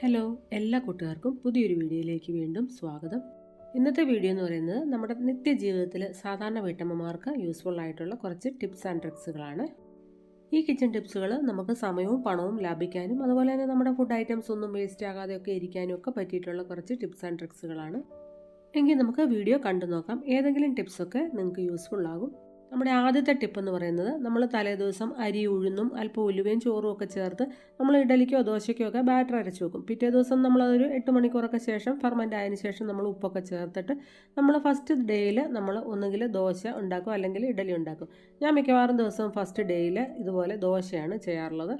Hello എല്ലാ കൂട്ടുകാർക്കും പുതിയൊരു വീഡിയോയിലേക്ക് വീണ്ടും സ്വാഗതം. ഇന്നത്തെ വീഡിയോ എന്ന് പറയുന്നത് നമ്മുടെ നിത്യജീവിതത്തിൽ സാധാരണ വീട്ടമ്മമാർക്ക് യൂസ്ഫുൾ ആയിട്ടുള്ള കുറച്ച് ടിപ്സ് ആൻഡ് ട്രിക്സുകളാണ് ഈ കിച്ചൺ ടിപ്സുകൾ നമുക്ക് സമയവും പണവും ലാഭിക്കാനും അതുപോലെ തന്നെ നമ്മുടെ ഫുഡ് ഐറ്റംസ് ഒന്നും വേസ്റ്റ് ആകാതെയൊക്കെ ഇരിക്കാനും ഒക്കെ പറ്റിയിട്ടുള്ള കുറച്ച് ടിപ്സ് ആൻഡ് ട്രിക്സുകളാണ് എങ്കിൽ നമുക്ക് വീഡിയോ കണ്ടു നോക്കാം. ഏതെങ്കിലും ടിപ്സൊക്കെ നിങ്ങൾക്ക് യൂസ്ഫുൾ ആകും. നമ്മുടെ ആദ്യത്തെ ടിപ്പ് എന്ന് പറയുന്നത് നമ്മൾ തലേദിവസം അരി ഉഴുന്നും അല്പം ഉലുവയും ചോറും ഒക്കെ ചേർത്ത് നമ്മൾ ഇഡലിക്കോ ദോശയ്ക്കോ ഒക്കെ ബാറ്റർ അരച്ച് വെക്കും. പിറ്റേ ദിവസം നമ്മളതൊരു എട്ട് മണിക്കൂറൊക്കെ ശേഷം ഫെർമെന്റ് ആയതിനു ശേഷം നമ്മൾ ഉപ്പൊക്കെ ചേർത്തിട്ട് നമ്മൾ ഫസ്റ്റ് ഡേയിൽ നമ്മൾ ഒന്നുകിൽ ദോശ ഉണ്ടാക്കും അല്ലെങ്കിൽ ഇഡലി ഉണ്ടാക്കും. ഞാൻ മിക്കവാറും ദിവസവും ഫസ്റ്റ് ഡേയിൽ ഇതുപോലെ ദോശയാണ് ചെയ്യാറുള്ളത്.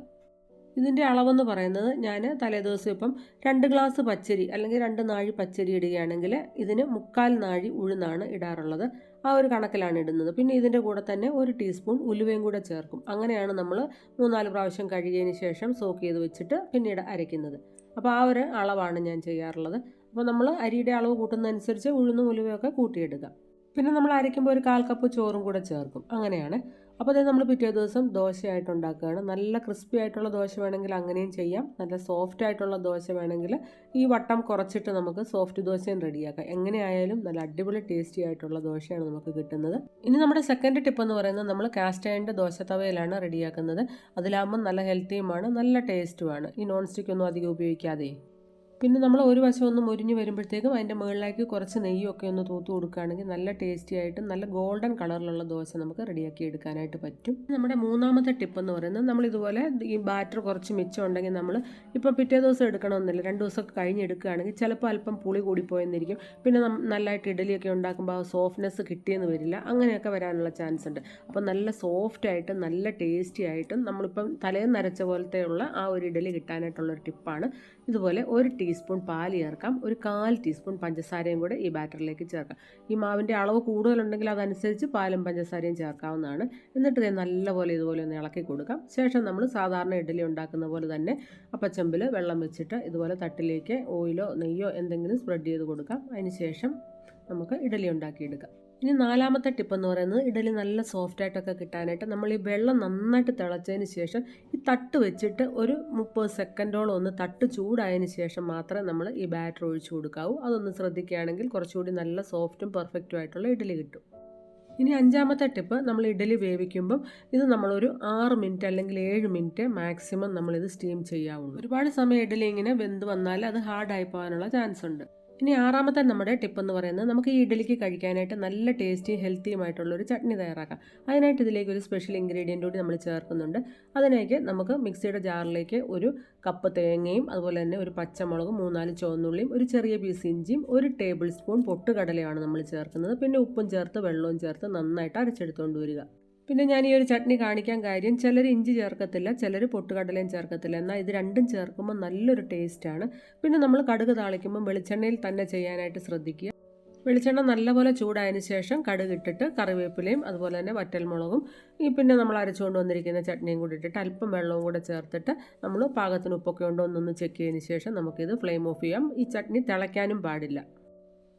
ഇതിന്റെ അളവെന്ന് പറയുന്നത് ഞാൻ തലേദിവസം ഇപ്പം രണ്ട് ഗ്ലാസ് പച്ചരി അല്ലെങ്കിൽ രണ്ട് നാഴി പച്ചരി ഇടുകയാണെങ്കിൽ ഇതിന് മുക്കാൽ നാഴി ഉഴുന്നാണ് ഇടാറുള്ളത്. ആ ഒരു കണക്കിലാണ് ഇടുന്നത്. പിന്നെ ഇതിന്റെ കൂടെ തന്നെ ഒരു ടീസ്പൂൺ ഉലുവയും കൂടെ ചേർക്കും. അങ്ങനെയാണ് നമ്മൾ മൂന്നാൽ പ്രാവശ്യം കഴുകിയതിന് ശേഷം സോക്ക് ചെയ്ത് വെച്ചിട്ട് പിന്നീട് അരയ്ക്കുന്നത്. അപ്പോൾ ആ ഒരു അളവാണ് ഞാൻ ചെയ്യാറുള്ളത്. അപ്പോൾ നമ്മൾ അരിയുടെ അളവ് കൂട്ടുന്നതനുസരിച്ച് ഉഴുന്നും ഉലുവയൊക്കെ കൂട്ടിയിടുക. പിന്നെ നമ്മൾ അരയ്ക്കുമ്പോൾ ഒരു കാൽ കപ്പ് ചോറും കൂടെ ചേർക്കും. അങ്ങനെയാണ്. അപ്പോൾ അതായത് നമ്മൾ പിറ്റേ ദിവസം ദോശയായിട്ട് ഉണ്ടാക്കുകയാണ്. നല്ല ക്രിസ്പി ആയിട്ടുള്ള ദോശ വേണമെങ്കിൽ അങ്ങനെയും ചെയ്യാം. നല്ല സോഫ്റ്റ് ആയിട്ടുള്ള ദോശ വേണമെങ്കിൽ ഈ വട്ടം കുറച്ചിട്ട് നമുക്ക് സോഫ്റ്റ് ദോശയും റെഡിയാക്കാം. എങ്ങനെയായാലും നല്ല അടിപൊളി ടേസ്റ്റി ആയിട്ടുള്ള ദോശയാണ് നമുക്ക് കിട്ടുന്നത്. ഇനി നമ്മുടെ സെക്കൻഡ് ടിപ്പ് എന്ന് പറയുന്നത് നമ്മൾ കാസ്റ്റ് അയണിന്റെ ദോശ തവയിലാണ് റെഡിയാക്കുന്നത്. അതിലാകുമ്പോൾ നല്ല ഹെൽത്തിയുമാണ് നല്ല ടേസ്റ്റുമാണ് ഈ നോൺ സ്റ്റിക്ക് ഒന്നും അധികം ഉപയോഗിക്കാതെ. പിന്നെ നമ്മൾ ഒരു വശം ഒന്ന് മുരിഞ്ഞ് വരുമ്പോഴത്തേക്കും അതിന്റെ മുകളിലേക്ക് കുറച്ച് നെയ്യൊക്കെ ഒന്ന് തൂത്ത് കൊടുക്കുകയാണെങ്കിൽ നല്ല ടേസ്റ്റി ആയിട്ട് നല്ല ഗോൾഡൻ കളറിലുള്ള ദോശ നമുക്ക് റെഡിയാക്കി എടുക്കാനായിട്ട് പറ്റും. നമ്മുടെ മൂന്നാമത്തെ ടിപ്പ് എന്ന് പറയുന്നത് നമ്മൾ ഇതുപോലെ ഈ ബാറ്റർ കുറച്ച് മിച്ചം ഉണ്ടെങ്കിൽ നമ്മൾ ഇപ്പോൾ പിറ്റേ ദിവസം എടുക്കണമെന്നില്ല രണ്ട് ദിവസമൊക്കെ കഴിഞ്ഞ് എടുക്കുകയാണെങ്കിൽ ചിലപ്പോൾ അല്പം പുളി കൂടിപ്പോയെന്നിരിക്കും. പിന്നെ നല്ലതായിട്ട് ഇഡലിയൊക്കെ ഉണ്ടാക്കുമ്പോൾ ആ സോഫ്റ്റ്നെസ് കിട്ടിയെന്ന് വരില്ല അങ്ങനെയൊക്കെ വരാനുള്ള ചാൻസ് ഉണ്ട്. അപ്പോൾ നല്ല സോഫ്റ്റ് ആയിട്ടും നല്ല ടേസ്റ്റി ആയിട്ടും നമ്മളിപ്പം തലേന്ന് നരച്ച പോലത്തെയുള്ള ആ ഒരു ഇഡലി കിട്ടാനായിട്ടുള്ള ഒരു ടിപ്പാണ് ഇതുപോലെ ഒരു ടീസ്പൂൺ പാൽ ചേർക്കാം. ഒരു കാൽ ടീസ്പൂൺ പഞ്ചസാരയും കൂടെ ഈ ബാറ്ററിലേക്ക് ചേർക്കാം. ഈ മാവിന്റെ അളവ് കൂടുതലുണ്ടെങ്കിൽ അതനുസരിച്ച് പാലും പഞ്ചസാരയും ചേർക്കാവുന്നതാണ്. എന്നിട്ട് ഇത് നല്ലപോലെ ഇതുപോലെ ഒന്ന് ഇളക്കി കൊടുക്കാം. ശേഷം നമ്മൾ സാധാരണ ഇഡ്ഡലി ഉണ്ടാക്കുന്ന പോലെ തന്നെ അപ്പച്ചമ്പിൽ വെള്ളം വെച്ചിട്ട് ഇതുപോലെ തട്ടിലേക്ക് ഓയിലോ നെയ്യോ എന്തെങ്കിലും സ്പ്രെഡ് ചെയ്ത് കൊടുക്കാം. അതിന് ശേഷം നമുക്ക് ഇഡ്ഡലി ഉണ്ടാക്കിയെടുക്കാം. ഇനി നാലാമത്തെ ടിപ്പ് എന്ന് പറയുന്നത് ഇഡലി നല്ല സോഫ്റ്റ് ആയിട്ടൊക്കെ കിട്ടാനായിട്ട് നമ്മൾ ഈ വെള്ളം നന്നായിട്ട് തിളച്ചതിന് ശേഷം ഈ തട്ട് വെച്ചിട്ട് ഒരു മുപ്പത് സെക്കൻഡോളം ഒന്ന് തട്ട് ചൂടായതിന് ശേഷം മാത്രമേ നമ്മൾ ഈ ബാറ്റർ ഒഴിച്ചു കൊടുക്കാവൂ. അതൊന്ന് ശ്രദ്ധിക്കുകയാണെങ്കിൽ കുറച്ചുകൂടി നല്ല സോഫ്റ്റും പെർഫെക്റ്റും ആയിട്ടുള്ള ഇഡലി കിട്ടും. ഇനി അഞ്ചാമത്തെ ടിപ്പ് നമ്മൾ ഇഡലി വേവിക്കുമ്പം ഇത് നമ്മളൊരു ആറ് മിനിറ്റ് അല്ലെങ്കിൽ ഏഴ് മിനിറ്റ് മാക്സിമം നമ്മളിത് സ്റ്റീം ചെയ്യാവുള്ളൂ. ഒരുപാട് സമയം ഇഡലി ഇങ്ങനെ വെന്ത് വന്നാൽ അത് ഹാർഡായി പോകാനുള്ള ചാൻസ് ഉണ്ട്. ഇനി ആറാമത്തെ നമ്മുടെ ടിപ്പ് എന്ന് പറയുന്നത് നമുക്ക് ഈ ഇഡലിക്ക് കഴിക്കാനായിട്ട് നല്ല ടേസ്റ്റിയും ഹെൽത്തിയുമായിട്ടുള്ള ഒരു ചട്നി തയ്യാറാക്കാം. അതിനായിട്ട് ഇതിലേക്ക് ഒരു സ്പെഷ്യൽ ഇൻഗ്രീഡിയന്റ് കൂടി നമ്മൾ ചേർക്കുന്നുണ്ട്. അതിനേക്ക് നമുക്ക് മിക്സിയുടെ ജാറിലേക്ക് ഒരു കപ്പ് തേങ്ങയും അതുപോലെ തന്നെ ഒരു പച്ചമുളകും മൂന്നാൽ ചുവന്നുള്ളിയും ഒരു ചെറിയ പീസ് ഇഞ്ചിയും ഒരു ടേബിൾ സ്പൂൺ പൊട്ടുകടലയാണ് നമ്മൾ ചേർക്കുന്നത്. പിന്നെ ഉപ്പും ചേർത്ത് വെള്ളവും ചേർത്ത് നന്നായിട്ട് അരച്ചെടുത്തുകൊണ്ട് വരിക. പിന്നെ ഞാൻ ഈ ഒരു ചട്നി കാണിക്കാൻ കാര്യം ചിലർ ഇഞ്ചി ചേർക്കത്തില്ല ചിലർ പൊട്ടുകടലയും ചേർക്കത്തില്ല. എന്നാൽ ഇത് രണ്ടും ചേർക്കുമ്പോൾ നല്ലൊരു ടേസ്റ്റാണ് പിന്നെ നമ്മൾ കടുക് താളിക്കുമ്പോൾ വെളിച്ചെണ്ണയിൽ തന്നെ ചെയ്യാനായിട്ട് ശ്രദ്ധിക്കുക. വെളിച്ചെണ്ണ നല്ലപോലെ ചൂടായതിന് ശേഷം കടുക് ഇട്ടിട്ട് കറിവേപ്പിലയും അതുപോലെ തന്നെ വറ്റൽമുളകും ഈ പിന്നെ നമ്മൾ അരച്ചുകൊണ്ട് വന്നിരിക്കുന്ന ചട്നിയും കൂടി ഇട്ടിട്ട് അല്പം വെള്ളവും കൂടെ ചേർത്തിട്ട് നമ്മൾ പാകത്തിന് ഉപ്പൊക്കെ ഉണ്ടോ എന്നൊന്ന് ചെക്ക് ചെയ്തതിന് ശേഷം നമുക്കിത് ഫ്ലെയിം ഓഫ് ചെയ്യാം. ഈ ചട്നി തിളയ്ക്കാനും പാടില്ല.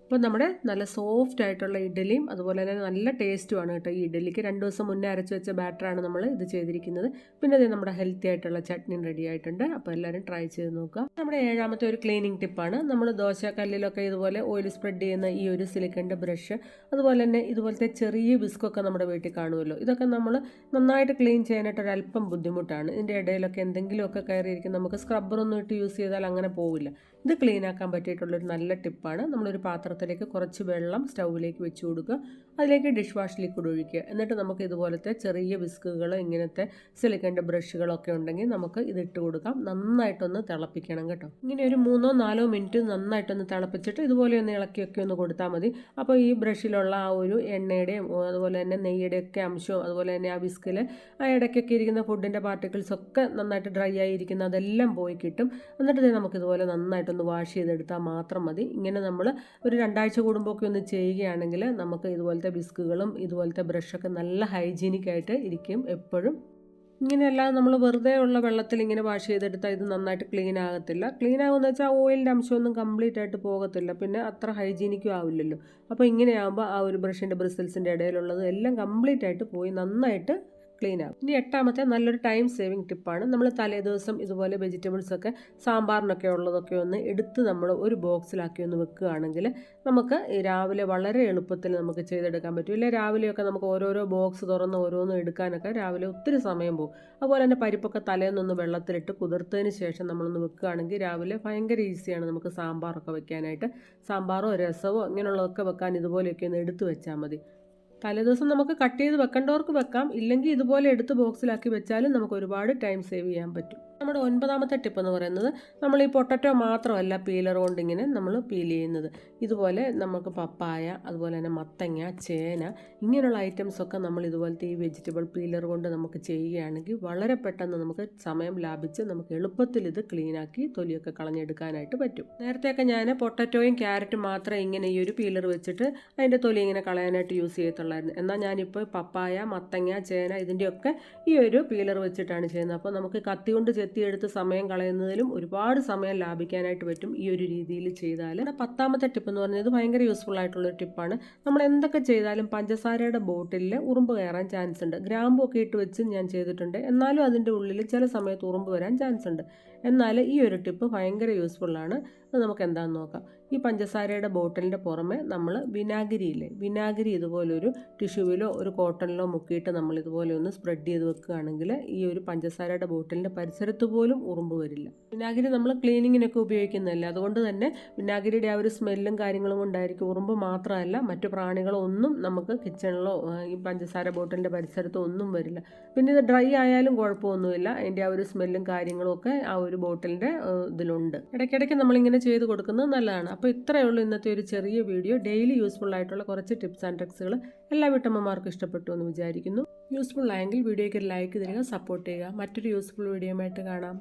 അപ്പോൾ നമ്മുടെ നല്ല സോഫ്റ്റ് ആയിട്ടുള്ള ഇഡലിയും അതുപോലെ തന്നെ നല്ല ടേസ്റ്റുമാണ് കേട്ടോ ഈ ഇഡലിക്ക് രണ്ട് ദിവസം മുന്നേ അരച്ച് വെച്ച ബാറ്ററാണ് നമ്മൾ ഇത് ചെയ്തിരിക്കുന്നത്. പിന്നെ അത് നമ്മുടെ ഹെൽത്തി ആയിട്ടുള്ള ചട്നിയും റെഡി ആയിട്ടുണ്ട്. അപ്പോൾ എല്ലാവരും ട്രൈ ചെയ്ത് നോക്കുക. നമ്മുടെ ഏഴാമത്തെ ഒരു ക്ലീനിങ് ടിപ്പാണ് നമ്മൾ ദോശ കല്ലിലൊക്കെ ഇതുപോലെ ഓയിൽ സ്പ്രെഡ് ചെയ്യുന്ന ഈ ഒരു സിലിക്കന്റെ ബ്രഷ് അതുപോലെ തന്നെ ഇതുപോലത്തെ ചെറിയ ബിസ്ക്കൊക്കെ നമ്മുടെ വീട്ടിൽ കാണുമല്ലോ. ഇതൊക്കെ നമ്മൾ നന്നായിട്ട് ക്ലീൻ ചെയ്യാനായിട്ട് ഒരു അല്പം ബുദ്ധിമുട്ടാണ്. ഇതിന്റെ ഇടയിലൊക്കെ എന്തെങ്കിലുമൊക്കെ കയറിയിരിക്കും. നമുക്ക് സ്ക്രബ്ബറൊന്നും ഇട്ട് യൂസ് ചെയ്താൽ അങ്ങനെ പോവില്ല. ഇത് ക്ലീൻ ആക്കാൻ പറ്റിയിട്ടുള്ളൊരു നല്ല ടിപ്പാണ്. നമ്മളൊരു പാത്രത്തിലേക്ക് കുറച്ച് വെള്ളം സ്റ്റൗവിലേക്ക് വെച്ച് കൊടുക്കുക. അതിലേക്ക് ഡിഷ് വാഷ് ലിക്വിഡ് ഒഴിക്കുക. എന്നിട്ട് നമുക്ക് ഇതുപോലത്തെ ചെറിയ വിസ്കുകൾ ഇങ്ങനത്തെ സിലിക്കന്റെ ബ്രഷുകളൊക്കെ ഉണ്ടെങ്കിൽ നമുക്ക് ഇത് ഇട്ട് കൊടുക്കാം. നന്നായിട്ടൊന്ന് തിളപ്പിക്കണം കേട്ടോ. ഇങ്ങനെ ഒരു മൂന്നോ നാലോ മിനിറ്റ് നന്നായിട്ടൊന്ന് തിളപ്പിച്ചിട്ട് ഇതുപോലെ ഒന്ന് ഇളക്കിയൊക്കെ ഒന്ന് കൊടുത്താൽ മതി. അപ്പോൾ ഈ ബ്രഷിലുള്ള ആ ഒരു എണ്ണയുടെയും അതുപോലെ തന്നെ നെയ്യുടെയൊക്കെ അംശവും അതുപോലെ തന്നെ ആ വിസ്കിൽ ആ ഇടയ്ക്കൊക്കെ ഇരിക്കുന്ന ഫുഡിന്റെ പാർട്ടിക്കിൾസ് ഒക്കെ നന്നായിട്ട് ഡ്രൈ ആയിരിക്കുന്ന അതെല്ലാം പോയി കിട്ടും. എന്നിട്ട് ഇത് നമുക്കിതുപോലെ നന്നായിട്ടൊന്ന് വാഷ് ചെയ്തെടുത്താൽ മാത്രം മതി. ഇങ്ങനെ നമ്മൾ ഒരു രണ്ടാഴ്ച കൂടുമ്പോഴൊക്കെ ഒന്ന് ചെയ്യുകയാണെങ്കിൽ നമുക്ക് ഇതുപോലത്തെ ബിസ്കുകളും ഇതുപോലത്തെ ബ്രഷൊക്കെ നല്ല ഹൈജീനിക് ആയിട്ട് ഇരിക്കും എപ്പോഴും. ഇങ്ങനെയല്ലാതെ നമ്മൾ വെറുതെ ഉള്ള വെള്ളത്തിൽ ഇങ്ങനെ വാഷ് ചെയ്തെടുത്താൽ ഇത് നന്നായിട്ട് ക്ലീൻ ആകത്തില്ല. ക്ലീൻ ആകുമെന്ന് വെച്ചാൽ ഓയിലിന്റെ അംശമൊന്നും കംപ്ലീറ്റ് ആയിട്ട് പോകത്തില്ല. പിന്നെ അത്ര ഹൈജീനിക്കും ആവില്ലല്ലോ. അപ്പോൾ ഇങ്ങനെയാകുമ്പോൾ ആ ഒരു ബ്രഷിന്റെ ബ്രിസിൽസിന്റെ ഇടയിലുള്ളത് എല്ലാം കംപ്ലീറ്റ് ആയിട്ട് പോയി നന്നായിട്ട് ക്ലീൻ ആകും ഇനി എട്ടാമത്തെ നല്ലൊരു ടൈം സേവിങ് ടിപ്പാണ്. നമ്മൾ തലേ ദിവസം ഇതുപോലെ വെജിറ്റബിൾസ് ഒക്കെ സാമ്പാറിനൊക്കെ ഉള്ളതൊക്കെ ഒന്ന് എടുത്ത് നമ്മൾ ഒരു ബോക്സിലാക്കി ഒന്ന് വെക്കുകയാണെങ്കിൽ നമുക്ക് രാവിലെ വളരെ എളുപ്പത്തിൽ നമുക്ക് ചെയ്തെടുക്കാൻ പറ്റും. ഇല്ല രാവിലെയൊക്കെ നമുക്ക് ഓരോരോ ബോക്സ് തുറന്ന് ഓരോന്നും എടുക്കാനൊക്കെ രാവിലെ ഒത്തിരി സമയം പോകും. അതുപോലെ തന്നെ പരിപ്പൊക്കെ തലേന്നൊന്ന് വെള്ളത്തിലിട്ട് കുതിർത്തതിന് ശേഷം നമ്മളൊന്ന് വെക്കുകയാണെങ്കിൽ രാവിലെ ഭയങ്കര ഈസിയാണ് നമുക്ക് സാമ്പാറൊക്കെ വെക്കാനായിട്ട്. സാമ്പാറോ രസമോ ഇങ്ങനെയുള്ളതൊക്കെ വെക്കാൻ ഇതുപോലെയൊക്കെ ഒന്ന് എടുത്തു വെച്ചാൽ മതി. തലേദിവസം നമുക്ക് കട്ട് ചെയ്ത് വെക്കേണ്ടവർക്ക് വെക്കാം. ഇല്ലെങ്കിൽ ഇതുപോലെ എടുത്ത് ബോക്സിലാക്കി വെച്ചാലും നമുക്ക് ഒരുപാട് ടൈം സേവ് ചെയ്യാൻ പറ്റും. നമ്മുടെ ഒൻപതാമത്തെ ടിപ്പ് എന്ന് പറയുന്നത് നമ്മൾ ഈ പൊട്ടറ്റോ മാത്രമല്ല പീലർ കൊണ്ട് ഇങ്ങനെ നമ്മൾ പീൽ ചെയ്യുന്നത്. ഇതുപോലെ നമുക്ക് പപ്പായ അതുപോലെ തന്നെ മത്തങ്ങ ചേന ഇങ്ങനെയുള്ള ഐറ്റംസൊക്കെ നമ്മൾ ഇതുപോലത്തെ ഈ വെജിറ്റബിൾ പീലർ കൊണ്ട് നമുക്ക് ചെയ്യുകയാണെങ്കിൽ വളരെ പെട്ടെന്ന് നമുക്ക് സമയം ലാഭിച്ച് നമുക്ക് എളുപ്പത്തിൽ ഇത് ക്ലീനാക്കി തൊലിയൊക്കെ കളഞ്ഞെടുക്കാനായിട്ട് പറ്റും. നേരത്തെയൊക്കെ ഞാൻ പൊട്ടറ്റോയും ക്യാരറ്റും മാത്രം ഇങ്ങനെ ഈ ഒരു പീലർ വെച്ചിട്ട് അതിന്റെ തൊലി ഇങ്ങനെ കളയാനായിട്ട് യൂസ് ചെയ്യത്തുള്ളായിരുന്നു. എന്നാൽ ഞാനിപ്പോൾ പപ്പായ മത്തങ്ങ ചേന ഇതിന്റെയൊക്കെ ഈ ഒരു പീലർ വെച്ചിട്ടാണ് ചെയ്യുന്നത്. അപ്പോൾ നമുക്ക് കത്തി കൊണ്ട് ചെത്തിയെടുത്ത് സമയം കളയുന്നതിലും ഒരുപാട് സമയം ലാഭിക്കാനായിട്ട് പറ്റും ഈ ഒരു രീതിയിൽ ചെയ്താൽ. പത്താമത്തെ ടിപ്പ് എന്ന് പറഞ്ഞത് ഭയങ്കര യൂസ്ഫുൾ ആയിട്ടുള്ളൊരു ടിപ്പാണ് നമ്മൾ എന്തൊക്കെ ചെയ്താലും പഞ്ചസാരയുടെ ബോട്ടിലിൽ ഉറുമ്പ് കയറാൻ ചാൻസ് ഉണ്ട്. ഗ്രാമ്പു ഒക്കെ ഇട്ട് വെച്ച് ഞാൻ ചെയ്തിട്ടുണ്ട്. എന്നാലും അതിന്റെ ഉള്ളിൽ ചില സമയത്ത് ഉറുമ്പ് വരാൻ ചാൻസ് ഉണ്ട്. എന്നാൽ ഈ ഒരു ടിപ്പ് ഭയങ്കര യൂസ്ഫുള്ളാണ് അത് നമുക്ക് എന്താണെന്ന് നോക്കാം. ഈ പഞ്ചസാരയുടെ ബോട്ടിലിന്റെ പുറമെ നമ്മൾ വിനാഗിരിയില്ലേ? വിനാഗിരി ഇതുപോലൊരു ടിഷ്യൂവിലോ ഒരു കോട്ടണിലോ മുക്കിയിട്ട് നമ്മൾ ഇതുപോലെ ഒന്ന് സ്പ്രെഡ് ചെയ്ത് വെക്കുകയാണെങ്കിൽ ഈ ഒരു പഞ്ചസാരയുടെ ബോട്ടിലിന്റെ പരിസരത്ത് പോലും ഉറുമ്പ് വരില്ല. വിനാഗിരി നമ്മൾ ക്ലീനിങ്ങിനൊക്കെ ഉപയോഗിക്കുന്നതല്ല? അതുകൊണ്ട് തന്നെ വിനാഗിരിയുടെ ആ ഒരു സ്മെല്ലും കാര്യങ്ങളും കൊണ്ടായിരിക്കും ഉറുമ്പ് മാത്രമല്ല മറ്റു പ്രാണികളോ ഒന്നും നമുക്ക് കിച്ചണിലോ ഈ പഞ്ചസാര ബോട്ടിലിന്റെ പരിസരത്തോ ഒന്നും വരില്ല. പിന്നെ ഇത് ഡ്രൈ ആയാലും കുഴപ്പമൊന്നുമില്ല. അതിന്റെ ആ ഒരു സ്മെല്ലും കാര്യങ്ങളും ഒക്കെ ആ ഒരു ബോട്ടിലിന്റെ ഇതിലുണ്ട്. ഇടയ്ക്കിടയ്ക്ക് നമ്മളിങ്ങനെ ചെയ്ത് കൊടുക്കുന്നത് നല്ലതാണ്. അപ്പോൾ ഇത്രയേ ഉള്ളൂ ഇന്നത്തെ ഒരു ചെറിയ വീഡിയോ. ഡെയിലി യൂസ്ഫുൾ ആയിട്ടുള്ള കുറച്ച് ടിപ്സ് ആൻഡ് ട്രിക്സുകൾ എല്ലാ വീട്ടമ്മമാർക്കും ഇഷ്ടപ്പെട്ടു എന്ന് വിചാരിക്കുന്നു. യൂസ്ഫുൾ ആയെങ്കിൽ വീഡിയോയ്ക്ക് ഒരു ലൈക്ക് തരിക സപ്പോർട്ട് ചെയ്യുക. മറ്റൊരു യൂസ്ഫുൾ വീഡിയോയുമായിട്ട് കാണാം.